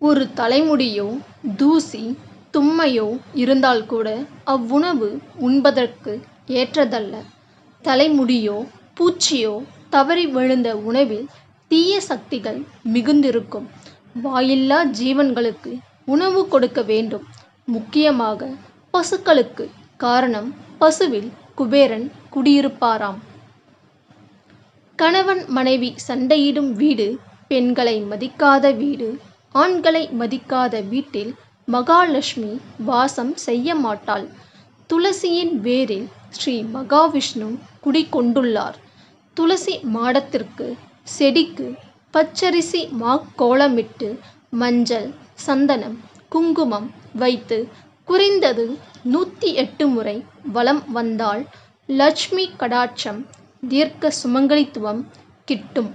ஒரு தலைமுடியோ தூசி தும்மையோ இருந்தால் கூட அவ்வுணவு உண்பதற்கு ஏற்றதல்ல. தலைமுடியோ பூச்சியோ தவறி விழுந்த உணவில் தீய சக்திகள் மிகுந்திருக்கும். வாயில்லா ஜீவன்களுக்கு உணவு கொடுக்க வேண்டும். முக்கியமாக பசுக்களுக்கு. காரணம் பசுவில் குபேரன் குடியிருப்பாராம். கணவன் மனைவி சண்டையிடும் வீடு பெண்களை மதிக்காத வீடு ஆண்களை மதிக்காத வீட்டில் மகாலட்சுமி வாசம் செய்ய மாட்டாள். துளசியின் வேரில் ஸ்ரீ மகாவிஷ்ணு குடிகொண்டுள்ளார். துளசி மாடத்திற்கு செடிக்கு பச்சரிசி மாக்கோலமிட்டு மஞ்சள் சந்தனம் குங்குமம் வைத்து குறைந்தது நூற்றி எட்டு முறை வலம் வந்தால் லட்சுமி கடாட்சம் தீர்க்க சுமங்கலித்துவம் கிட்டும்.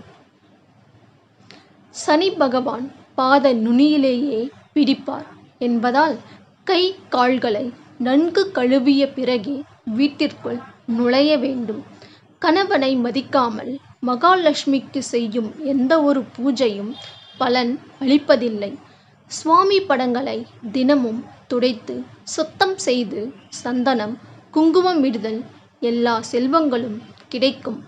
சனி பகவான் பாத நுனியிலேயே பிடிப்பார் என்பதால் கை கால்களை நன்கு கழுவிய பிறகே வீட்டிற்குள் நுழைய வேண்டும். கணவனை மதிக்காமல் மகாலட்சுமிக்கு செய்யும் எந்த ஒரு பூஜையும் பலன் அளிப்பதில்லை. சுவாமி படங்களை தினமும் துடைத்து சுத்தம் செய்து சந்தனம் குங்குமமிடுதல் எல்லா செல்வங்களும் கிடைக்கும்.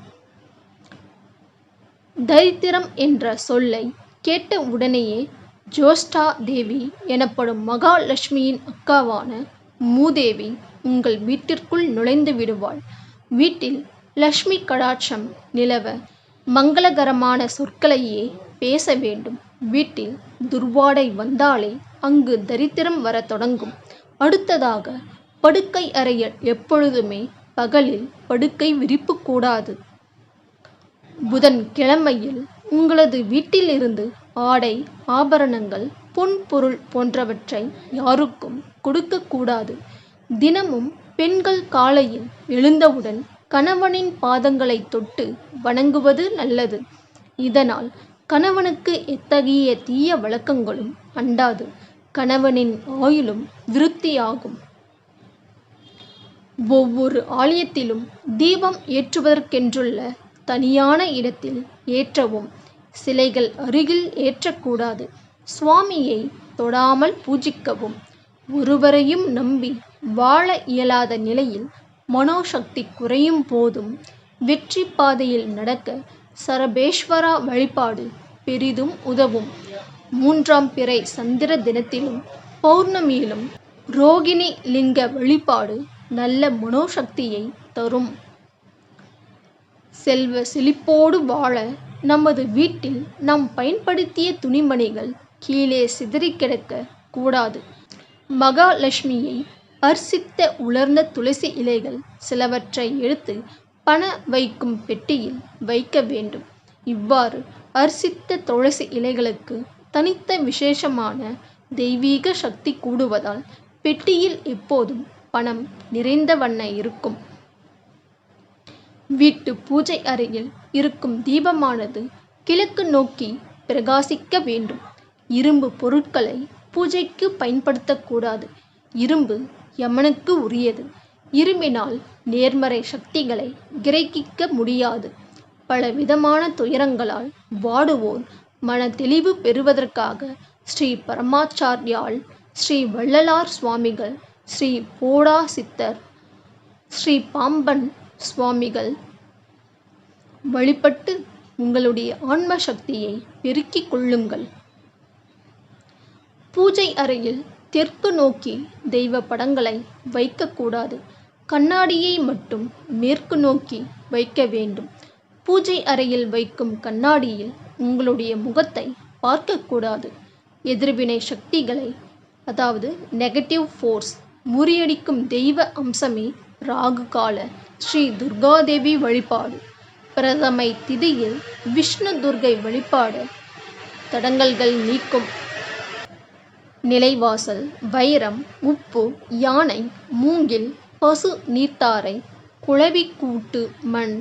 தரித்திரம் என்ற சொல்லை கேட்ட உடனேயே ஜோஷ்டா தேவி எனப்படும் மகாலட்சுமியின் அக்காவான மூதேவி உங்கள் வீட்டிற்குள் நுழைந்து விடுவாள். வீட்டில் லக்ஷ்மி கடாட்சம் நிலவ மங்களகரமான சொற்களையே பேச வேண்டும். வீட்டில் துர்வாடை வந்தாலே அங்கு தரித்திரம் வரத் தொடங்கும். அடுத்ததாக படுக்கை அறையில் எப்பொழுதுமே பகலில் படுக்கை விரிப்பு கூடாது. புதன் கிழமையில் உங்களது வீட்டிலிருந்து ஆடை ஆபரணங்கள் பொன் பொருள் போன்றவற்றை யாருக்கும் கொடுக்கக்கூடாது தினமும் பெண்கள் காலையில் எழுந்தவுடன் கணவனின் பாதங்களை தொட்டு வணங்குவது நல்லது. இதனால் கணவனுக்கு எத்தகைய தீய வழக்கங்களும் அண்டாது. கணவனின் ஆயுளும் விருத்தியாகும். ஒவ்வொரு ஆலயத்திலும் தீபம் ஏற்றுவதற்கென்றுள்ள தனியான இடத்தில் ஏற்றவும். சிலைகள் அருகில் ஏற்றக்கூடாது. சுவாமியை தொடாமல் பூஜிக்கவும். ஒருவரையும் நம்பி வாழ இயலாத நிலையில் மனோசக்தி குறையும் போதும் வெற்றி பாதையில் நடக்க சரபேஸ்வரா வழிபாடு பெரிதும் உதவும். மூன்றாம் பிறை சந்திர தினத்திலும் பௌர்ணமியிலும் ரோகிணி லிங்க வழிபாடு நல்ல மனோசக்தியை தரும். செல்வ செழிப்போடு வாழ நமது வீட்டில் நாம் பயன்படுத்திய துணிமணிகள் கீழே சிதறிக் கிடக்க கூடாது. மகாலட்சுமியை அர்ச்சித்த உலர்ந்த துளசி இலைகள் சிலவற்றை எடுத்து பண வைக்கும் பெட்டியில் வைக்க வேண்டும். இவ்வாறு அர்ச்சித்த துளசி இலைகளுக்கு தனித்த விசேஷமான தெய்வீக சக்தி கூடுவதால் பெட்டியில் எப்போதும் பணம் நிறைந்த வண்ண இருக்கும். வீட்டு பூஜை அறையில் இருக்கும் தீபமானது கிழக்கு நோக்கி பிரகாசிக்க வேண்டும். இரும்பு பொருட்களை பூஜைக்கு பயன்படுத்தக்கூடாது இரும்பு யமனுக்கு உரியது. இரும்பினால் நேர்மறை சக்திகளை கிரகிக்க முடியாது. பல விதமான துயரங்களால் வாடுவோர் தெளிவு பெறுவதற்காக ஸ்ரீ பரமாச்சார்யாள் ஸ்ரீ வள்ளலார் சுவாமிகள் ஸ்ரீ போடா சித்தர் ஸ்ரீ பாம்பன் சுவாமிகள் வழிபட்டு உங்களுடைய ஆன்ம சக்தியை பெருக்கிக் கொள்ளுங்கள். பூஜை அறையில் தெற்கு நோக்கி தெய்வ படங்களை வைக்கக்கூடாது கண்ணாடியை மட்டும் மேற்கு நோக்கி வைக்க வேண்டும். பூஜை அறையில் வைக்கும் கண்ணாடியில் உங்களுடைய முகத்தை பார்க்கக்கூடாது எதிர்வினை சக்திகளை அதாவது நெகட்டிவ் ஃபோர்ஸ் முறியடிக்கும் தெய்வ அம்சமே ராகு கால ஸ்ரீ துர்காதேவி வழிபாடு பிரதமை திதியில் விஷ்ணு துர்க்கை வழிபாடு தடங்கல்கள் நீக்கும். நிலைவாசல் வைரம் உப்பு யானை மூங்கில் பசு நீர்த்தாரை குளவிக்கூட்டு மண்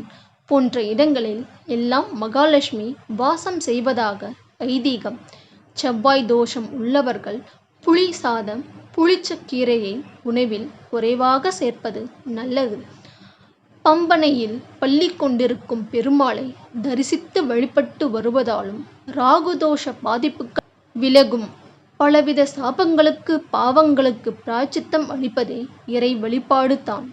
போன்ற இடங்களில் எல்லாம் மகாலட்சுமி வாசம் செய்வதாக ஐதீகம். செவ்வாய் தோஷம் உள்ளவர்கள் புளி சாதம் புளிச்சக்கீரையை உணவில் குறைவாக சேர்ப்பது நல்லது. பம்பனையில் பள்ளி கொண்டிருக்கும் பெருமாளை தரிசித்து வழிபட்டு வருவதாலும் ராகுதோஷ பாதிப்புகள் விலகும். பலவித சாபங்களுக்கு பாவங்களுக்கு பிராச்சித்தம் அளிப்பதே இறை வழிபாடு தான்.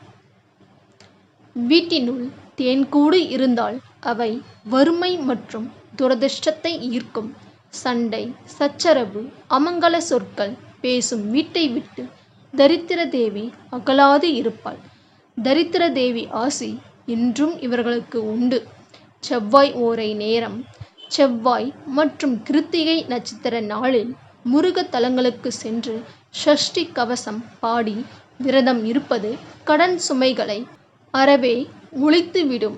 வீட்டினுள் தேன்கூடு இருந்தால் அவை வறுமை மற்றும் துரதிர்ஷ்டத்தை ஈர்க்கும். சண்டை சச்சரவு அமங்கல சொற்கள் பேசும் வீட்டை விட்டு தரித்திர தேவி அகலாது இருப்பாள். தரித்திர தேவி ஆசி இன்றும் இவர்களுக்கு உண்டு. செவ்வாய் ஓரை நேரம். செவ்வாய் மற்றும் கிருத்திகை நட்சத்திர நாளில் முருக தலங்களுக்கு சென்று ஷஷ்டி கவசம் பாடி விரதம் இருப்பது கடன் சுமைகளை அறவே ஒழித்துவிடும்.